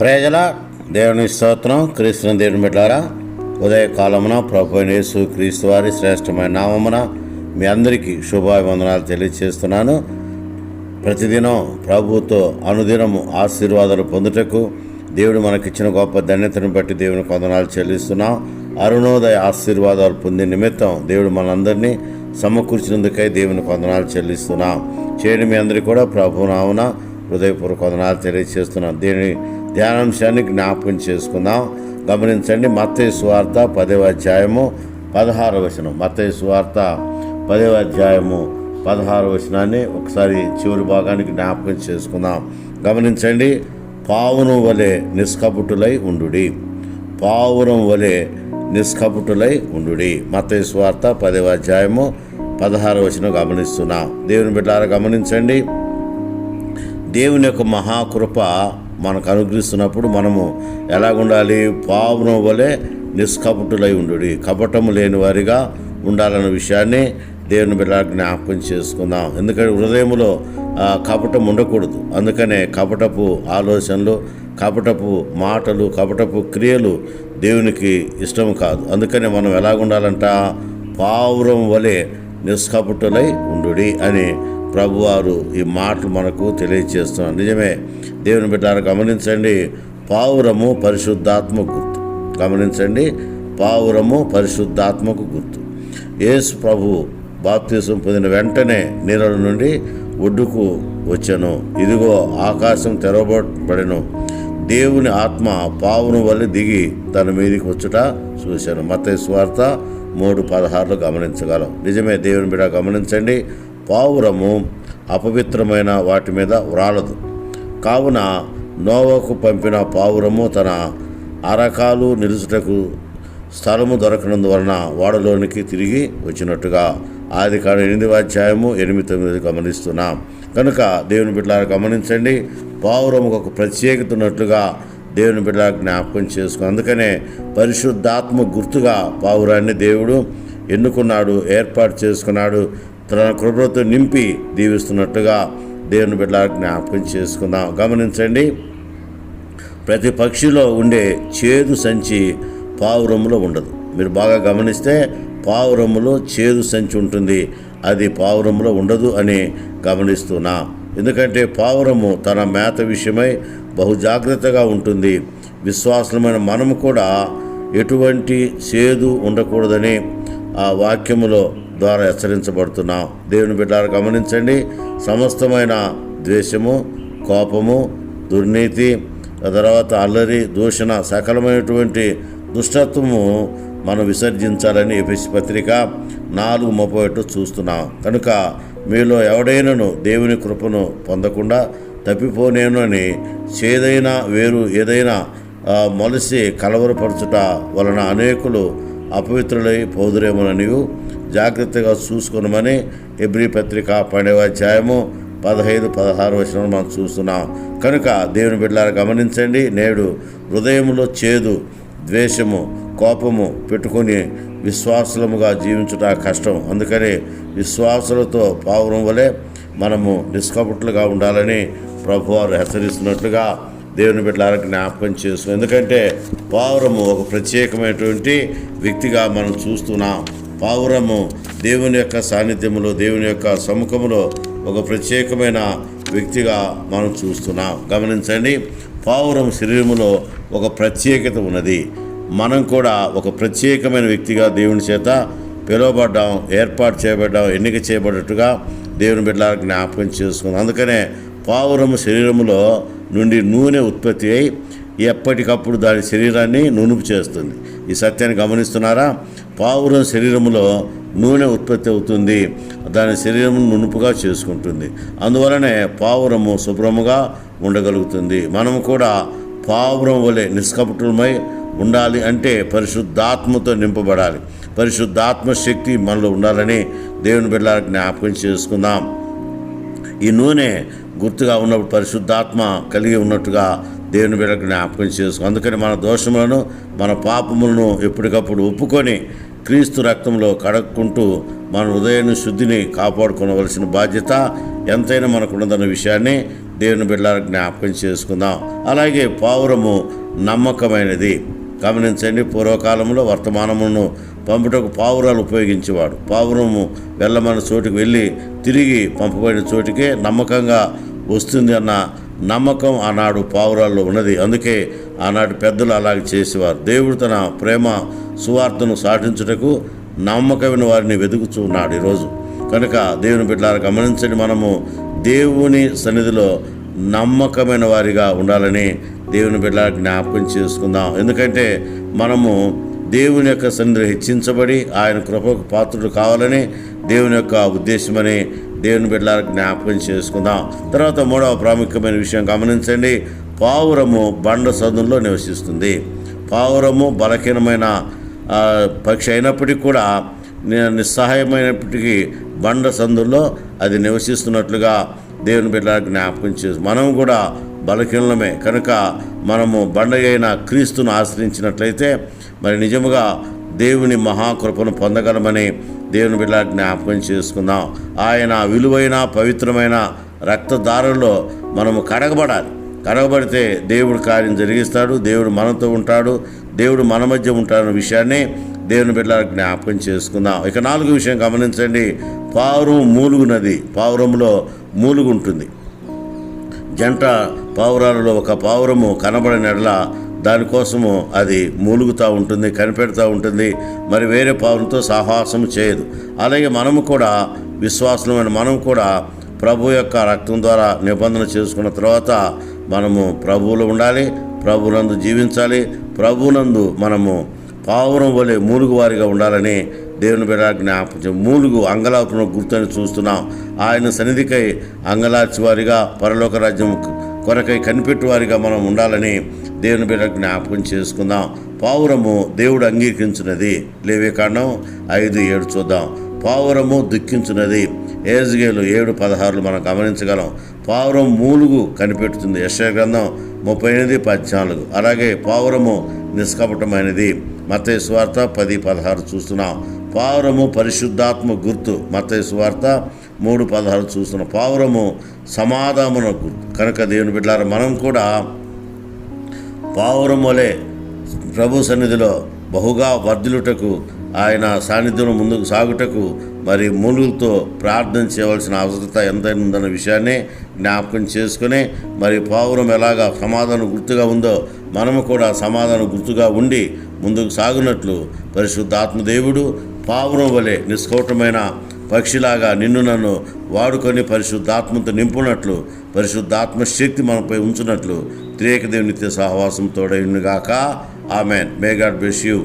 ప్రజల దేవుని స్తోత్రం క్రీస్తుని దేవుని బిడ్డారా ఉదయకాలమున ప్రభు క్రీస్తు వారి శ్రేష్టమైన నామమున మీ అందరికీ శుభాభివందనాలు తెలియజేస్తున్నాను ప్రతిదినం ప్రభుతో అనుదినము ఆశీర్వాదాలు పొందుటకు దేవుడు మనకిచ్చిన గొప్ప ధన్యతను బట్టి దేవుని వందనాలు చెల్లిస్తున్నాం. అరుణోదయ ఆశీర్వాదాలు పొందే నిమిత్తం దేవుడు మనందరినీ సమకూర్చినందుకై దేవుని వందనాలు చెల్లిస్తున్నాం. చేయడం మీ అందరికీ కూడా ప్రభునామున హృదయపూర్వక వందనాలు తెలియజేస్తున్నాం దేవుని ధ్యానాంశాన్ని జ్ఞాపకం చేసుకుందాం. గమనించండి మత్తయి సువార్త పదవ అధ్యాయము పదహార వచనం. మత్తయి సువార్త పదవ అధ్యాయము పదహారు వచనాన్ని ఒకసారి చివరి భాగానికి జ్ఞాపకం చేసుకుందాం. గమనించండి పావురం వలె నిష్కపుటులై ఉండుడి. పావురం వలె నిష్కపుటులై ఉండుడి. మత్తయి స్వార్త పదవ అధ్యాయము పదహారు వచనం గమనిస్తున్నాం. దేవుని బిడ్డారా గమనించండి దేవుని యొక్క మహాకృప మనకు అనుగ్రహిస్తున్నప్పుడు మనము ఎలాగుండాలి? పావును వలె నిష్కపటులై ఉండుడి. కపటము లేని వారిగా ఉండాలన్న విషయాన్ని దేవుని బిడ్డ జ్ఞాపకం చేసుకుందాం. ఎందుకంటే హృదయంలో కపటం ఉండకూడదు. అందుకనే కపటపు ఆలోచనలు కపటపు మాటలు కపటపు క్రియలు దేవునికి ఇష్టం కాదు. అందుకనే మనం ఎలాగుండాలంట? పావురం వలె నిష్కపటులై ఉండుడి అని ప్రభువారు ఈ మాటలు మనకు తెలియజేస్తున్నారు నిజమే దేవుని బిడ్డారు గమనించండి పావురము పరిశుద్ధాత్మ గుర్తు. గమనించండి పావురము పరిశుద్ధాత్మకు గుర్తు. యేసు ప్రభు బాప్తీసం పొందిన వెంటనే నీళ్ళ నుండి ఒడ్డుకు వచ్చాను. ఇదిగో ఆకాశం తెరవబడను దేవుని ఆత్మ పావును వల్ల దిగి తన మీదికి వచ్చుట చూశాను. మత స్వార్థ మూడు పదహారులు గమనించగలం. నిజమే దేవుని బిడ్డ గమనించండి పావురము అపవిత్రమైన వాటి మీద వ్రాలదు. కావున నోవకు పంపిన పావురము తన అరకాలు నిలుచుటకు స్థలము దొరకనందువలన వాడలోనికి తిరిగి వచ్చినట్టుగా ఆది కాడ ఎనిమిది అధ్యాయము ఎనిమిది తొమ్మిది గమనిస్తున్నాం. కనుక దేవుని బిడ్డలారా గమనించండి పావురముకు ఒక ప్రత్యేకత ఉన్నట్లుగా దేవుని బిడ్డలా జ్ఞాపకం చేసుకో అందుకనే పరిశుద్ధాత్మ గుర్తుగా పావురాన్ని దేవుడు ఎన్నుకున్నాడు ఏర్పాటు చేసుకున్నాడు తన కృపలతో నింపి దీవిస్తున్నట్టుగా దేవుని బిడ్డలా జ్ఞాపకం చేసుకుందాం. గమనించండి ప్రతి పక్షిలో ఉండే చేదు సంచి పావురములో ఉండదు. మీరు బాగా గమనిస్తే పావురములో చేదు సంచి ఉంటుంది. అది పావురములో ఉండదు అని గమనిస్తున్నా. ఎందుకంటే పావురము తన మేత విషయమై బహు జాగ్రత్తగా ఉంటుంది. విశ్వాసమైన మనము కూడా ఎటువంటి చేదు ఉండకూడదని ఆ వాక్యములో ద్వారా హెచ్చరించబడుతున్నాం. దేవుని బిడ్డారు గమనించండి. సమస్తమైన ద్వేషము కోపము దుర్నీతి తర్వాత అల్లరి దూషణ సకలమైనటువంటి దుష్టత్వము మనం విసర్జించాలని ఎపిసి పత్రిక నాలుగు ముప్పై ఒకటి చూస్తున్నాం. కనుక మీలో ఎవడైనను దేవుని కృపను పొందకుండా తప్పిపోనేనని చేదైనా వేరు ఏదైనా మొలసి కలవరపరచుట వలన అనేకులు అపవిత్రులై పోదురేమోననియు. జాగ్రత్తగా చూసుకునమని ఎబ్రి పత్రిక పన్నెండవ అధ్యాయము పదహైదు పదహారు వచనం మనం చూస్తున్నాం. కనుక దేవుని బిడ్డలారా గమనించండి నేడు హృదయంలో చేదు ద్వేషము కోపము పెట్టుకొని విశ్వాసులముగా జీవించుట కష్టం. అందుకని విశ్వాసులతో పావురం వలె మనము నిష్కపట్లుగా ఉండాలని ప్రభువారు హెచ్చరిస్తున్నట్లుగా దేవుని బిడ్డలారా జ్ఞాపకం చేస్తున్నాం ఎందుకంటే పావురము ఒక ప్రత్యేకమైనటువంటి వ్యక్తిగా మనం చూస్తున్నాం. పావురము దేవుని యొక్క సాన్నిధ్యములో దేవుని యొక్క సముఖములో ఒక ప్రత్యేకమైన వ్యక్తిగా మనం చూస్తున్నాం. గమనించండి పావురం శరీరములో ఒక ప్రత్యేకత ఉన్నది. మనం కూడా ఒక ప్రత్యేకమైన వ్యక్తిగా దేవుని చేత పిలువబడ్డాం ఏర్పాటు చేయబడ్డాం ఎన్నిక చేయబడ్డట్టుగా దేవుని బిడ్డలకు జ్ఞాపకం చేసుకున్నాం. అందుకనే పావురము శరీరములో నుండి నూనె ఉత్పత్తి అయి ఎప్పటికప్పుడు దాని శరీరాన్ని నునుపు చేస్తుంది. ఈ సత్యాన్ని గమనిస్తున్నారా? పావురం శరీరంలో నూనె ఉత్పత్తి అవుతుంది. దాని శరీరం నునుపుగా చేసుకుంటుంది. అందువలనే పావురము శుభ్రముగా ఉండగలుగుతుంది. మనము కూడా పావురం వలె నిష్కపటులమై ఉండాలి అంటే పరిశుద్ధాత్మతో నింపబడాలి. పరిశుద్ధాత్మ శక్తి మనలో ఉండాలని దేవుని బిడ్డల జ్ఞాపకం చేసుకుందాం. ఈ నూనె గుర్తుగా ఉన్నప్పుడు పరిశుద్ధాత్మ కలిగి ఉన్నట్టుగా దేవుని బిడ్డకు జ్ఞాపకం చేసుకో. అందుకని మన దోషములను మన పాపములను ఎప్పటికప్పుడు ఒప్పుకొని క్రీస్తు రక్తంలో కడక్కుంటూ మన హృదయాన్ని శుద్ధిని కాపాడుకోవలసిన బాధ్యత ఎంతైనా మనకున్నదన్న విషయాన్ని దేవుని బిడ్డలకు జ్ఞాపకం చేసుకుందాం. అలాగే పావురము నమ్మకమైనది. గమనించండి పూర్వకాలంలో వర్తమానమును పంపుటకు పావురాలు ఉపయోగించేవాడు. పావురము వెళ్ళమన్న చోటుకు వెళ్ళి తిరిగి పంపబడిన చోటికే నమ్మకంగా వస్తుంది అన్న నమ్మకం ఆనాడు పావురాల్లో ఉన్నది. అందుకే ఆనాడు పెద్దలు అలాగే చేసేవారు. దేవుడు తన ప్రేమ సువార్తను సాటించుటకు నమ్మకమైన వారిని వెతుకుతున్నాడు ఈరోజు. కనుక దేవుని బిడ్డలారా గమనించండి మనము దేవుని సన్నిధిలో నమ్మకమైన వారిగా ఉండాలని దేవుని బిడ్డలకు జ్ఞాపకం చేసుకుందాం. ఎందుకంటే మనము దేవుని యొక్క సన్నిధిలో హెచ్చించబడి ఆయన కృపకు పాత్రుడు కావాలని దేవుని యొక్క ఉద్దేశమని దేవుని బిడ్డలకు జ్ఞాపకం చేసుకుందాం. తర్వాత మూడవ ప్రాముఖ్యమైన విషయం గమనించండి. పావురము బండ సదుల్లో నివసిస్తుంది. పావురము బలహీనమైన పక్షి అయినప్పటికీ కూడా నిస్సహాయమైనప్పటికీ బండ సందుల్లో అది నివసిస్తున్నట్లుగా దేవుని బిడ్డలకు జ్ఞాపకం చేసి మనం కూడా బలహీనమే కనుక మనము బండ అయిన క్రీస్తును ఆశ్రయించినట్లయితే మరి నిజముగా దేవుని మహాకృపను పొందగలమని దేవుని బిడ్డ జ్ఞాపకం చేసుకుందాం. ఆయన విలువైన పవిత్రమైన రక్తదారుల్లో మనము కడగబడాలి. కడగబడితే దేవుడు కార్యం జరిగిస్తాడు దేవుడు మనతో ఉంటాడు దేవుడు మన మధ్య ఉంటాడన్న విషయాన్ని దేవుని బిడ్డ జ్ఞాపకం చేసుకుందాం. ఇక నాలుగు విషయం గమనించండి. పావురం మూలుగు నది పావురంలో మూలుగు ఉంటుంది జంట పావురాలలో ఒక పావురము కనబడిన ఎడల దానికోసము అది మూలుగుతూ ఉంటుంది కనిపెడుతూ ఉంటుంది. మరి వేరే పావులతో సాహసం చేయదు. అలాగే మనము కూడా విశ్వాసమైన మనం కూడా ప్రభు యొక్క రక్తం ద్వారా నిబంధన చేసుకున్న తర్వాత మనము ప్రభువులు ఉండాలి ప్రభునందు జీవించాలి ప్రభునందు మనము పావురం వలె మూలుగు వారిగా ఉండాలని దేవుని బిడ్డ జ్ఞాపకం మూలుగు అంగలాపును గుర్తని చూస్తున్నాం. ఆయన సన్నిధికై అంగలార్చి వారిగా పరలోక రాజ్యం కొరకై కనిపెట్టువారిగా మనం ఉండాలని దేవుని బిడ్డ జ్ఞాపకం చేసుకుందాం. పావురము దేవుడు అంగీకరించినది. లేవే కాండం? ఐదు ఏడు చూద్దాం. పావురము దుఃఖించినది. ఏజ్గేలు ఏడు పదహారులు మనం గమనించగలం. పావురం మూలుగు కనిపెడుతుంది యశగ్రంథం ముప్పై ఎనిమిది పద్నాలుగు. అలాగే పావురము నిష్కపటమైనది. మత్తయి సువార్త పది పదహారు చూస్తున్నాం. పావురము పరిశుద్ధాత్మ గుర్తు. మత్తయి వార్త మూడు పదహారు చూస్తున్న పావురము సమాధాన కనుక దేవుని బిడ్డారు మనం కూడా పావురం వలె ప్రభు సన్నిధిలో బహుగా వర్ధిల్లుటకు ఆయన సాన్నిధ్యం ముందుకు సాగుటకు మరి మూలుగులతో ప్రార్థన చేయవలసిన అవసరత ఎంతైనా ఉందన్న విషయాన్ని జ్ఞాపకం చేసుకుని మరి పావురం ఎలాగా సమాధానం గుర్తుగా ఉందో మనము కూడా సమాధానం గుర్తుగా ఉండి ముందుకు సాగునట్లు పరిశుద్ధాత్మదేవుడు పావురం వలె నిష్కౌటమైన పక్షిలాగా నిన్ను నన్ను వాడుకొని పరిశుద్ధాత్మతో నింపునట్లు పరిశుద్ధాత్మ శక్తి మనపై ఉంచునట్లు త్రియేక దేవునిత్య సహవాసం తోడైనగాక amen. May God bless you